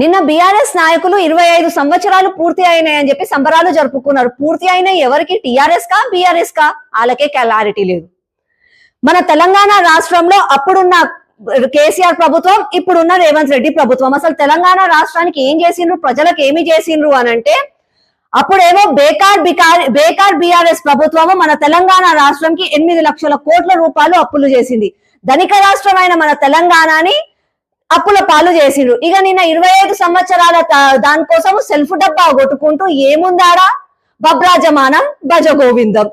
నిన్న బీఆర్ఎస్ నాయకులు ఇరవై ఐదు సంవత్సరాలు పూర్తి అయినాయని చెప్పి సంబరాలు జరుపుకున్నారు. పూర్తి అయిన ఎవరికి? టిఆర్ఎస్ కా బీఆర్ఎస్ కా? వాళ్ళకే క్లారిటీ లేదు. మన తెలంగాణ రాష్ట్రంలో అప్పుడున్న కేసీఆర్ ప్రభుత్వం ఇప్పుడున్న రేవంత్ రెడ్డి ప్రభుత్వం. అసలు తెలంగాణ రాష్ట్రానికి ఏం చేసిండ్రు? ప్రజలకు ఏమి చేసిండ్రు అని అంటే అప్పుడేమో బేకార్ బికార్ బేకార్ బీఆర్ఎస్ ప్రభుత్వము మన తెలంగాణ రాష్ట్రంకి ఎనిమిది లక్షల కోట్ల రూపాయలు అప్పులు చేసింది. ధనిక రాష్ట్రమైన మన తెలంగాణని అప్పుల పాలు చేసిండ్రు. ఇక నిన్న ఇరవై ఐదు సంవత్సరాల దానికోసం సెల్ఫ్ డబ్బా కొట్టుకుంటూ ఏముందాడా? బబ్రాజమానం భజ గోవిందం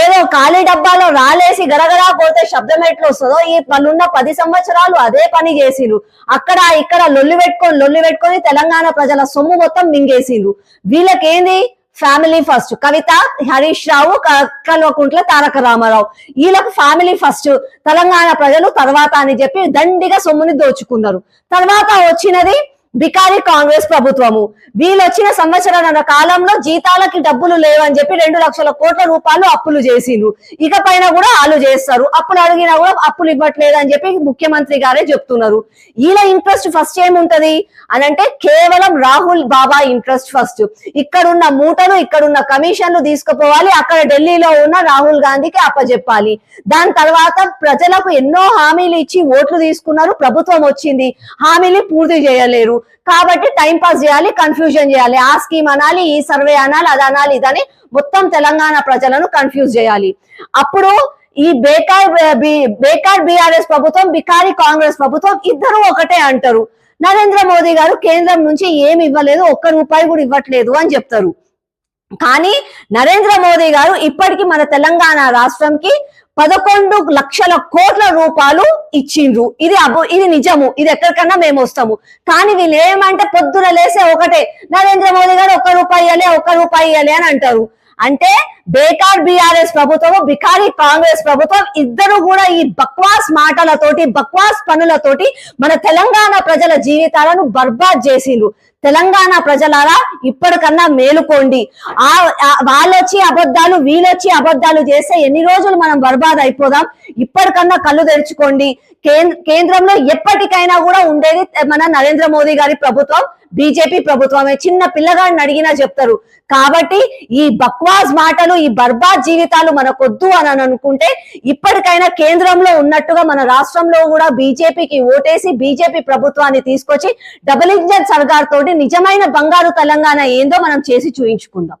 ఏదో ఖాళీ డబ్బాలో రాలేసి గరగరా పోతే శబ్దం ఎట్లా వస్తుందో ఈ పనున్న పది సంవత్సరాలు అదే పని చేసిండ్రు. అక్కడ ఇక్కడ లొల్లి పెట్టుకొని లొల్లి పెట్టుకొని తెలంగాణ ప్రజల సొమ్ము మొత్తం మింగేసిండ్రు. వీళ్ళకేంది? ఫ్యామిలీ ఫస్ట్ కవిత హరీష్ రావు క- కల్వకుంట్ల తారక రామారావు. వీళ్ళకు ఫ్యామిలీ ఫస్ట్ తెలంగాణ ప్రజలు తర్వాత అని చెప్పి దండిగా సొమ్ముని దోచుకున్నారు. తర్వాత వచ్చినది బికారి కాంగ్రెస్ ప్రభుత్వము. వీళ్ళు వచ్చిన సంవత్సరాల కాలంలో జీతాలకి డబ్బులు లేవని చెప్పి రెండు లక్షల కోట్ల రూపాయలు అప్పులు చేసిండ్రు. ఇక పైన కూడా వాళ్ళు చేస్తారు. అప్పులు అడిగినా కూడా అప్పులు ఇవ్వట్లేదు అని చెప్పి ముఖ్యమంత్రి గారే చెప్తున్నారు. వీళ్ళ ఇంట్రెస్ట్ ఫస్ట్ ఏముంటది? అని అంటే కేవలం రాహుల్ బాబా ఇంట్రెస్ట్ ఫస్ట్. ఇక్కడున్న మూటలు ఇక్కడున్న కమిషన్లు తీసుకుపోవాలి. అక్కడ ఢిల్లీలో ఉన్న రాహుల్ గాంధీకి అప్పజెప్పాలి. దాని తర్వాత ప్రజలకు ఎన్నో హామీలు ఇచ్చి ఓట్లు తీసుకున్నారు. ప్రభుత్వం వచ్చింది. హామీలు పూర్తి చేయలేరు. కాబట్టి టైం పాస్ చేయాలి కన్ఫ్యూజన్ చేయాలి. ఆ స్కీమ్ అనాలి ఈ సర్వే అనాలి అది అనాలి ఇదని మొత్తం తెలంగాణ ప్రజలను కన్ఫ్యూజ్ చేయాలి. అప్పుడు ఈ బేకార్ బేకార్ బీఆర్ఎస్ ప్రభుత్వం బికారి కాంగ్రెస్ ప్రభుత్వం ఇద్దరు ఒకటే అంటారు. నరేంద్ర మోదీ గారు కేంద్రం నుంచి ఏమి ఇవ్వలేదు ఒక్క రూపాయి కూడా ఇవ్వట్లేదు అని చెప్తారు. కానీ నరేంద్ర మోదీ గారు ఇప్పటికీ మన తెలంగాణ రాష్ట్రంకి పదకొండు లక్షల కోట్ల రూపాయలు ఇచ్చిండ్రు. ఇది అబో ఇది నిజము. ఇది ఎక్కడికన్నా మేము వస్తాము. కానీ వీళ్ళు ఏమంటే పొద్దున లేసే ఒకటే. నరేంద్ర మోదీ గారు ఒక్క రూపాయి ఇవ్వాలి ఒక్క రూపాయి ఇవ్వాలి అని అంటారు. అంటే బేకార్ బీఆర్ఎస్ ప్రభుత్వం బికారి కాంగ్రెస్ ప్రభుత్వం ఇద్దరు కూడా ఈ బక్వాస్ మాటలతోటి బక్వాస్ పనులతోటి మన తెలంగాణ ప్రజల జీవితాలను బర్బాద్ చేసిండ్రు. తెలంగాణ ప్రజలారా ఇప్పటికన్నా మేలుకోండి. ఆ వాళ్ళొచ్చి అబద్ధాలు వీళ్ళొచ్చి అబద్ధాలు చేస్తే ఎన్ని రోజులు మనం బర్బాద్ అయిపోదాం? ఇప్పటికన్నా కళ్ళు తెరుచుకోండి. కేంద్ర కేంద్రంలో ఎప్పటికైనా కూడా ఉండేది మన నరేంద్ర మోదీ గారి ప్రభుత్వం బీజేపీ ప్రభుత్వమే. చిన్న పిల్లగాడిని అడిగినా చెప్తారు. కాబట్టి ఈ బక్వాస్ మాటలు ఈ బర్బాద్ జీవితాలు మనకొద్దు అని అని అనుకుంటే ఇప్పటికైనా కేంద్రంలో ఉన్నట్టుగా మన రాష్ట్రంలో కూడా బీజేపీకి ఓటేసి బీజేపీ ప్రభుత్వాన్ని తీసుకొచ్చి డబుల్ ఇంజన్ సర్కార్ తోటి నిజమైన బంగారు తెలంగాణ ఏందో మనం చేసి చూయించుకుందాం.